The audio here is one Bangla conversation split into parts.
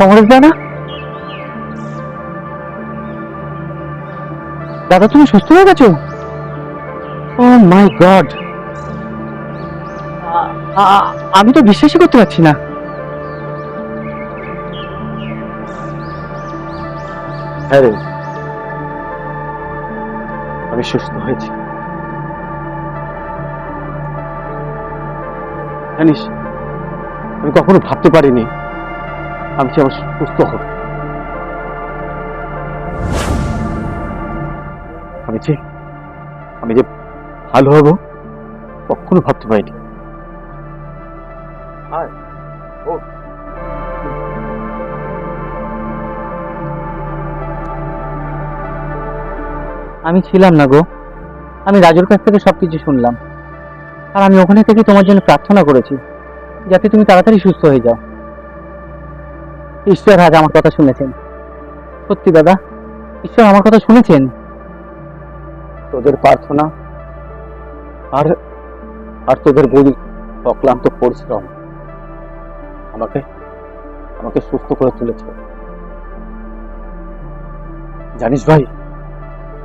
সমরেশ না? দাদা, তুমি সুস্থ হয়ে গেছো? Oh my God. আমি তো বিশ্বাসই করতে পারছি না। হ্যাঁ রে। আমি সুস্থ হয়েছি। জানিস, আমি কখনো ভাবতে পারিনি আমি যে আবার সুস্থ হব? আমি যে আমি যে ভালো হব কখনো ভাবতে পারিনি। আয়। আমি ছিলাম না গো। আমি রাজুর কাছ থেকে সবকিছু শুনলাম। আর আমি ওখানে থেকে তোমার জন্য প্রার্থনা করেছি। যাতে তুমি তাড়াতাড়ি সুস্থ হয়ে যাও। ঈশ্বর আজ আমার কথা শুনেছেন। সত্যি দাদা, ঈশ্বর আমার কথা শুনেছেন? তোদের প্রার্থনা আর আর তোদের বলি অক্লান্ত পরিশ্রম আমাকে আমাকে সুস্থ করে তুলেছে। জানিস ভাই,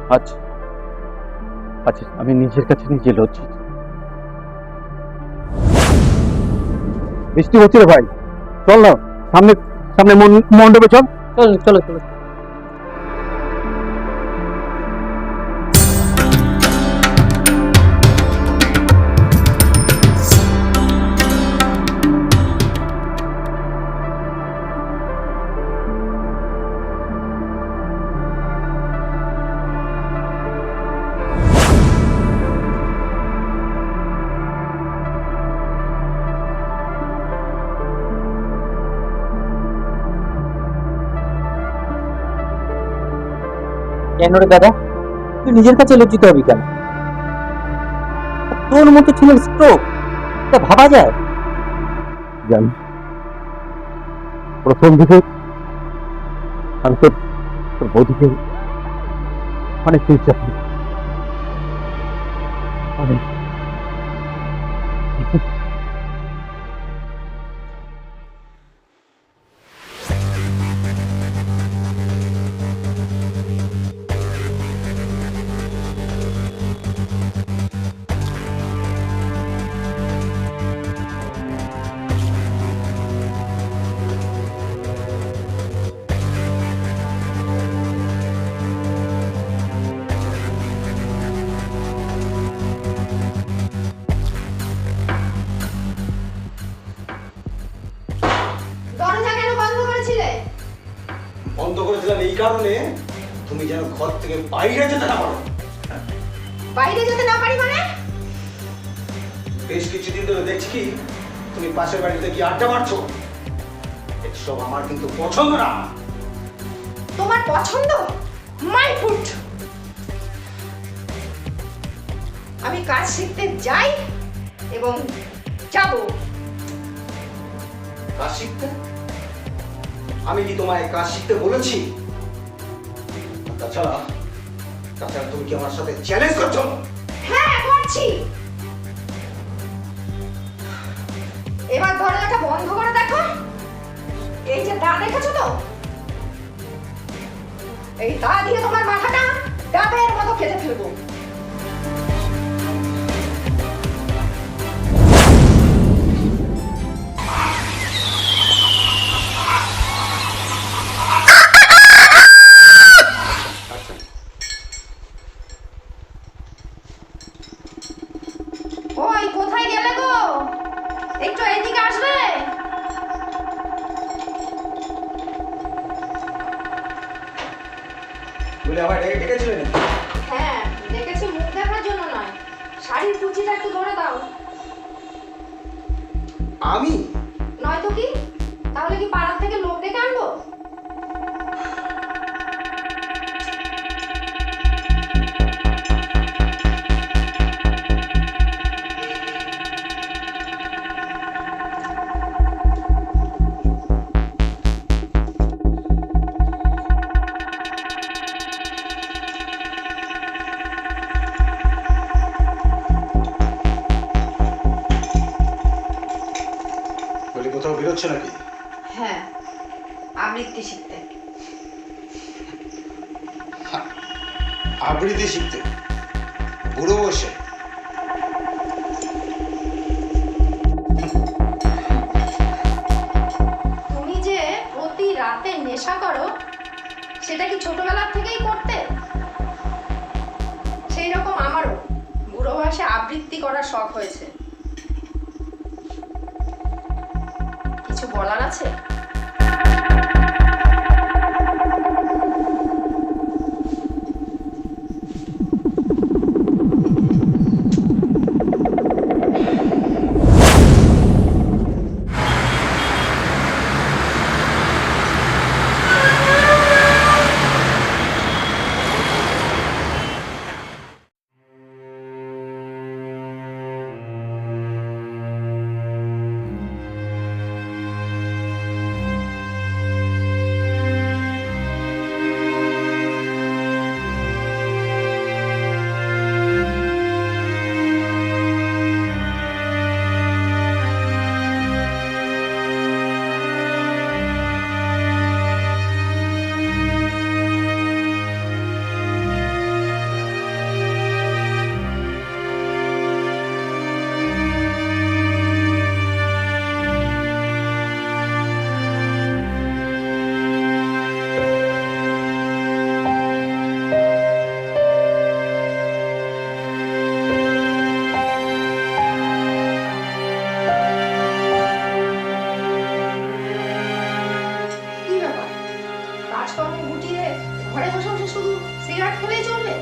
আজ আজ আমি নিজের কাছে নিজে লজ্জিত। বৃষ্টি হচ্ছে রে ভাই। চল না, সামনে সামনে মন্ডপে চল। চল চলো চলো। কেন দাদা? তুই নিজের কাছে লজ্জিত হবি কেন? তোর মতো ছেলের স্ট্রোক তা ভাবা যায়? জানি। প্রথম দিকে তোর বৌদিকে অনেক চিন্তা অনেক। কারণে তুমি যেন ঘর থেকে বাইরে যেতে না পারো। বাইরে যেতে না পারি মানে? বেশ কিছুদিন ধরে দেখছি কি তুমি পাশের বাড়িতে কি আড্ডা মারছো। এসব আমার কিন্তু পছন্দ না। তোমার পছন্দ? মাই ফুড আমি কাজ শিখতে যাই এবং যাব। কাজ শিখতে? আমি কি তোমায় কাজ শিখতে বলেছি? তাছাড়া তাছাড়া তুমি কি আমার সাথে চ্যালেঞ্জ করছ? হ্যাঁ করছি। এবার দরজাটা বন্ধ করে দেখো। এই যে দা দেখেছ তো? এই দা দিয়ে তোমার মাথাটা ডাবের মতো খেতে ফেলব। তাহলে কি পাড়া থেকে আবৃত্তি শিখতে। বুড়ো বসে তুমি যে প্রতি রাতে নেশা করো, সেটা কি ছোটবেলার থেকেই করতে? সেই রকম আমারও বুড়ো বয়সে আবৃত্তি করার শখ হয়েছে। কিছু বলার আছে? ঘরে বসে বসে শুধু সিগারেট খেলেই চলবে?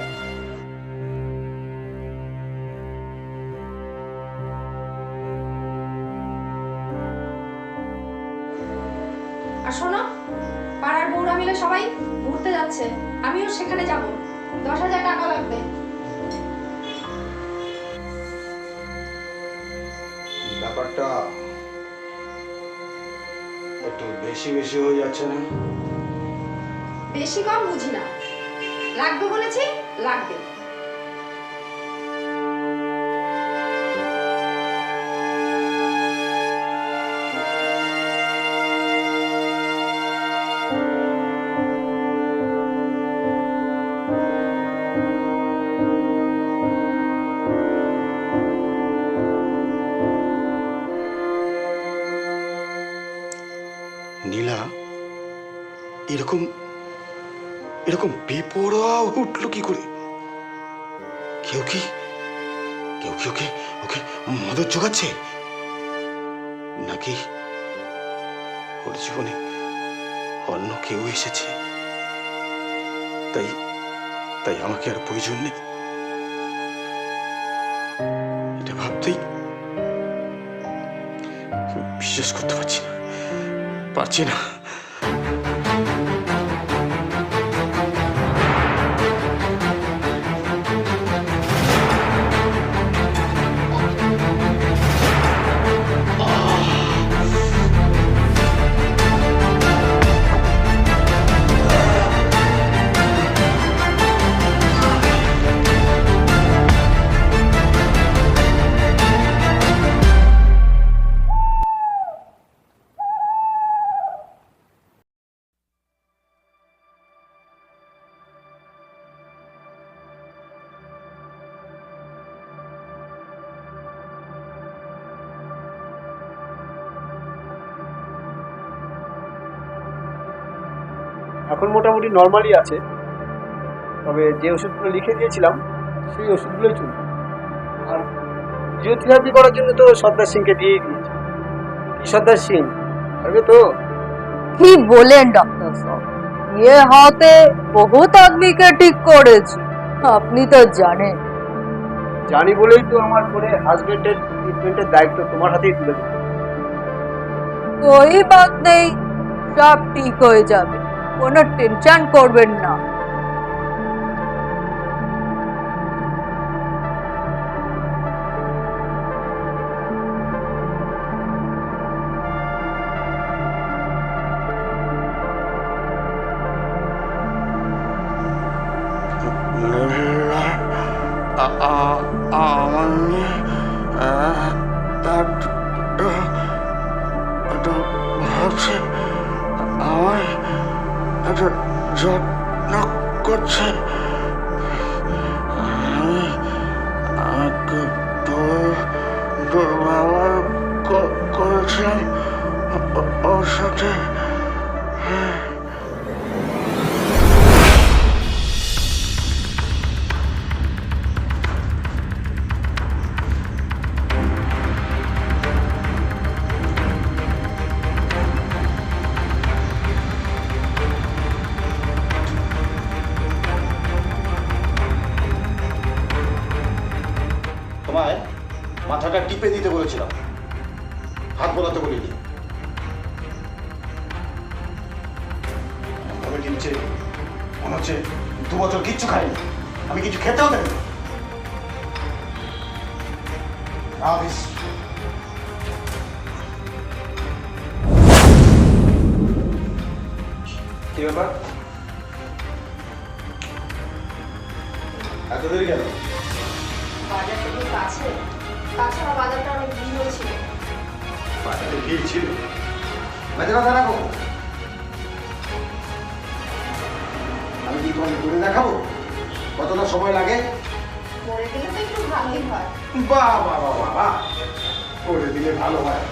আর শোনো, পাড়ার বউরা মিলে সবাই ঘুরতে যাচ্ছে। আমিও সেখানে যাব। দশ হাজার টাকা লাগবে। ব্যাপারটা একটু বেশি বেশি হয়ে যাচ্ছে না? বেশি কম বুঝি না। লাগবে বলেছি লাগবে। বেপরোয়া উঠল কি করে? কেউ কি? কেউ কি ওকে ওকে মদত জোগাচ্ছে নাকি ওর জীবনে অন্য কেউ এসেছে? তাই তাই আমাকে আর প্রয়োজন নেই। এটা ভাবতেই বিশ্বাস করতে পারছি না পারছি না। মোটামুটি নর্মালি আছে। তবে যে ওষুধগুলো লিখে দিয়েছিলাম সেই ওষুধগুলোই চলবে আর ফিজিওথেরাপি করার জন্য তো সর্দার সিংকে দিয়েই দিয়েছি। কি সর্দার সিং? পারবে তো? কি বলেন ডক্টর সাহেব? ये হাতে বহুত আদমিকে ঠিক করেছি। আপনি তো জানেন। জানি বলেই তো আমার পরে হাজবেন্ডের ট্রিটমেন্টের দায়িত্ব তোমার হাতেই তুলে দেবো কোই বাত নেই সব ঠিক হয়ে যাবে। কোনো টেনশন করবেন না আমার যত্ন করছে। আমি করেছিলাম ওর সাথে বেশ কি ব্যাপার? এত দেরি কেন? বাজারটা কি কাছে। তাছাড়া বাজারটা অনেক ভিড় হয়েছিল। বাজারে ভিড় ছিল। বাজার কথা রাখো। আমি কি তোমাকে করে দেখাবো? কতটা সময় লাগে? মরে গেলে তো একটু ভালোই হয়। বাহ। করে দিলে ভালো হয়।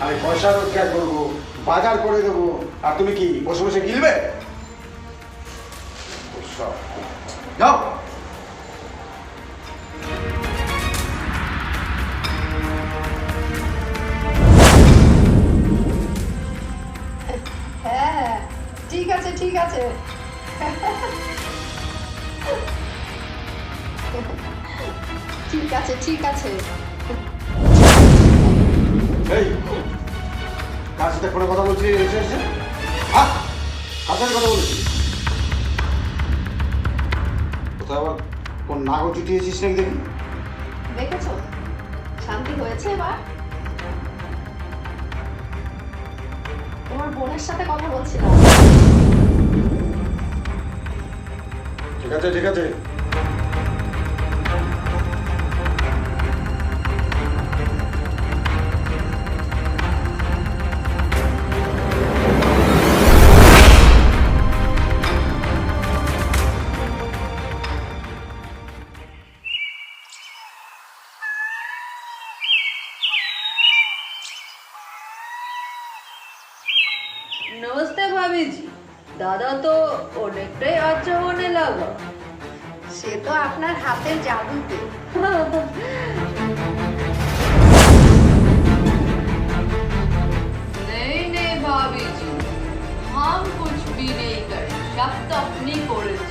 আমি পয়সা রোজগার করব, বাজার করে দেবো। আর তুমি কি বসে বসে গিলবে। যাও। হ্যাঁ ঠিক আছে ঠিক আছে। ঠিক আছে ঠিক আছে। এই কার সাথে ফোনে কথা বলছি এসে এসে। হ্যাঁ কার সাথে কথা বলছি কোথায় আবার কোন নাগর জুটিয়েছিস নাকি দেখি? দেখেছ? শান্তি হয়েছে এবার? তোমার বোনের সাথে কথা বলছিলাম। ঠিক আছে ঠিক আছে। जी दादा तो অনেকটাই আচ্ছা होने लगा সে তো আপনার হাতের জাদুতে नहीं नहीं भाभी जी हम कुछ भी नहीं कर सब तो अपनी করেছি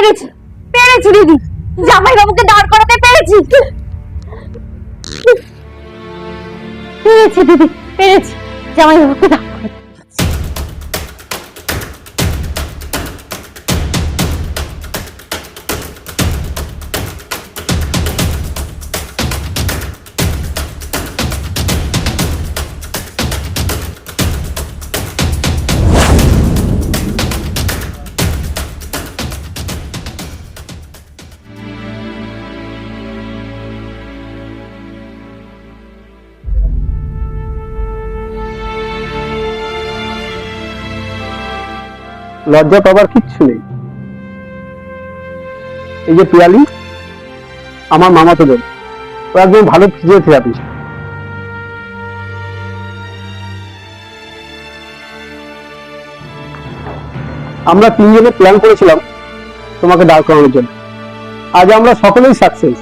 পেরেছি পেরেছি দিদি। জামাই বাবুকে দাঁড় করাতে পেরেছি। পেরেছি দিদি পেরেছি। জামাই বাবুকে দাঁড় লজ্জা পাবার কিচ্ছু নেই। এই যে পিয়ালি, আমার মামাতো বোন ও একজন ভালো ফিজিওথেরাপিস্ট আমরা তিনজনে প্ল্যান করেছিলাম তোমাকে দাঁড় করানোর জন্য। আজ আমরা সকলেই সাকসেস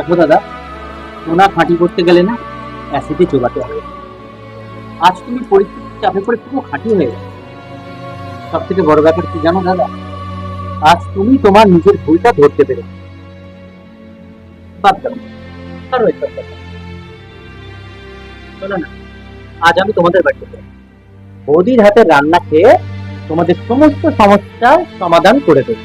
দেখো দাদা, সোনা ফাঁটি করতে গেলে না অ্যাসিডে চোবাতে হবে। আজ তুমি পরিস্থিতির চাপে পড়ে পুরো খাঁটি হয়ে গেছো সব থেকে বড় ব্যাপার কি জানো দাদা? আজ তুমি তোমার নিজের ভুলটা ধরতে পেরে বাদ দাও। আরও না, আজ আমি তোমাদের বাড়িতে যাব। বৌদির হাতে রান্না খেয়ে তোমাদের সমস্ত সমস্যার সমাধান করে দেবো।